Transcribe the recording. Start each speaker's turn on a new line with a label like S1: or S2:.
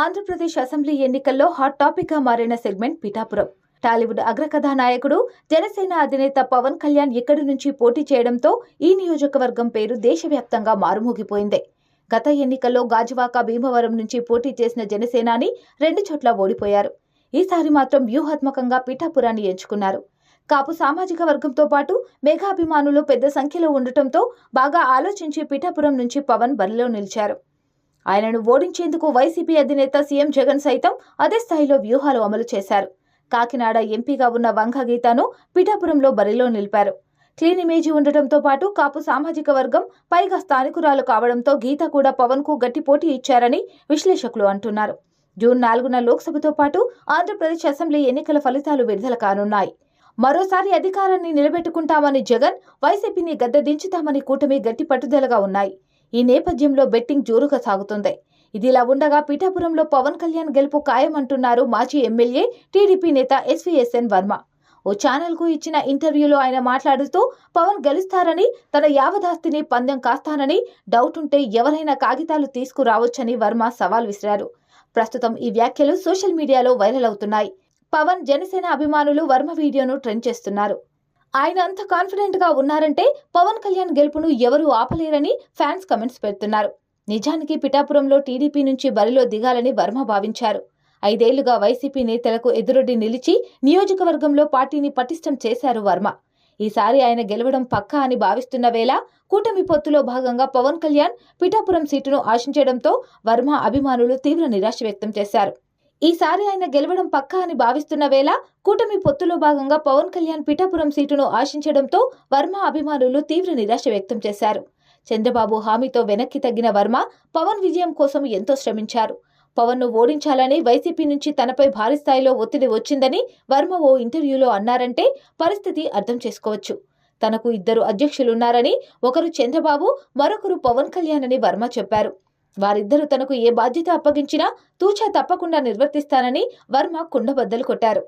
S1: Andhra Pradesh assembly ఎన్నికల్లో hot టాపిక్గా మారిన సెగ్మెంట్ పిఠాపురం. టాలీవుడ్ అగ్రకథా నాయకుడు జనసేన అధినేత పవన్ కళ్యాణ్ ఇక్కడి నుంచి పోటీ చేయడంతో ఈ నియోజకవర్గం పేరు దేశవ్యాప్తంగా మారుమోగిపోయింది. గత ఎన్నికల్లో గాజువాక భీమవరం నుంచి పోటీ చేసిన జనసేనాని రెండు చోట్ల ఓడిపోయారు. ఈసారి మాత్రం వ్యూహాత్మకంగా పిఠాపురాన్ని ఎంచుకున్నారు. కాపు సామాజిక వర్గంతో పాటు మేఘాభిమానులు పెద్ద సంఖ్యలో ఉండటంతో బాగా ఆలోచించి పిఠాపురం నుంచి పవన్ బరిలో నిలిచారు. ఆయనను ఓడించేందుకు వైసీపీ అధినేత సీఎం జగన్ సైతం అదే స్థాయిలో వ్యూహాలు అమలు చేశారు. కాకినాడ ఎంపీగా ఉన్న వంగ గీతను పిఠాపురంలో బరిలో నిలిపారు. క్లీన్ ఇమేజ్ ఉండటంతో పాటు కాపు సామాజిక వర్గం పైగా స్థానికురాలు కావడంతో గీత కూడా పవన్కు గట్టి పోటీ ఇచ్చారని విశ్లేషకులు అంటున్నారు. జూన్ నాలుగున లోక్సభతో పాటు ఆంధ్రప్రదేశ్ అసెంబ్లీ ఎన్నికల ఫలితాలు విడుదల కానున్నాయి. మరోసారి అధికారాన్ని నిలబెట్టుకుంటామని జగన్ వైసీపీని గద్దె దించుతామని కూటమి గట్టి పట్టుదలగా ఉన్నాయి. ఈ నేపథ్యంలో బెట్టింగ్ జోరుగా సాగుతుంది. ఇదిలా ఉండగా పీఠాపురంలో పవన్ కళ్యాణ్ గెలుపు ఖాయమంటున్నారు మాజీ ఎమ్మెల్యే టీడీపీ నేత ఎస్వీఎస్ఎన్ వర్మ. ఓ ఛానల్కు ఇచ్చిన ఇంటర్వ్యూలో ఆయన మాట్లాడుతూ పవన్ గెలుస్తారని తన యావదాస్తిని పందెం కాస్తానని డౌట్ ఉంటే ఎవరైనా కాగితాలు తీసుకురావచ్చని వర్మ సవాల్ విసిరారు. ప్రస్తుతం ఈ వ్యాఖ్యలు సోషల్ మీడియాలో వైరల్ అవుతున్నాయి. పవన్ జనసేన అభిమానులు వర్మ వీడియోను ట్రెండ్ చేస్తున్నారు. ఆయన అంత కాన్ఫిడెంట్గా ఉన్నారంటే పవన్ కళ్యాణ్ గెలుపును ఎవరూ ఆపలేరని ఫ్యాన్స్ కమెంట్స్ పెడుతున్నారు. నిజానికి పిఠాపురంలో టీడీపీ నుంచి బరిలో దిగాలని వర్మ భావించారు. ఐదేళ్ళుగా వైసీపీ నేతలకు ఎదురొడ్డి నిలిచి నియోజకవర్గంలో పార్టీని పటిష్టం చేశారు వర్మ. ఈసారి ఆయన గెలవడం పక్కా అని భావిస్తున్న వేళ కూటమి పొత్తులో భాగంగా పవన్ కళ్యాణ్ పిఠాపురం సీటును ఆశించడంతో వర్మ అభిమానులు తీవ్ర నిరాశ వ్యక్తం చేశారు. ఈసారి ఆయన గెలవడం పక్కా అని భావిస్తున్న వేళ కూటమి పొత్తులో భాగంగా పవన్ కళ్యాణ్ పిఠాపురం సీటును ఆశించడంతో వర్మ అభిమానులు తీవ్ర నిరాశ వ్యక్తం చేశారు. చంద్రబాబు హామీతో వెనక్కి తగ్గిన వర్మ పవన్ విజయం కోసం ఎంతో శ్రమించారు. పవన్ను ఓడించాలని వైసీపీ నుంచి తనపై భారీ స్థాయిలో ఒత్తిడి వచ్చిందని వర్మ ఓ ఇంటర్వ్యూలో అన్నారంటే పరిస్థితి అర్థం చేసుకోవచ్చు. తనకు ఇద్దరు అధ్యక్షులున్నారని ఒకరు చంద్రబాబు మరొకరు పవన్ కళ్యాణ్ అని వర్మ చెప్పారు. వారిద్దరూ తనకు ఏ బాధ్యత అప్పగించినా తూచా తప్పకుండా నిర్వర్తిస్తానని వర్మ కుండబద్దలు కొట్టారు.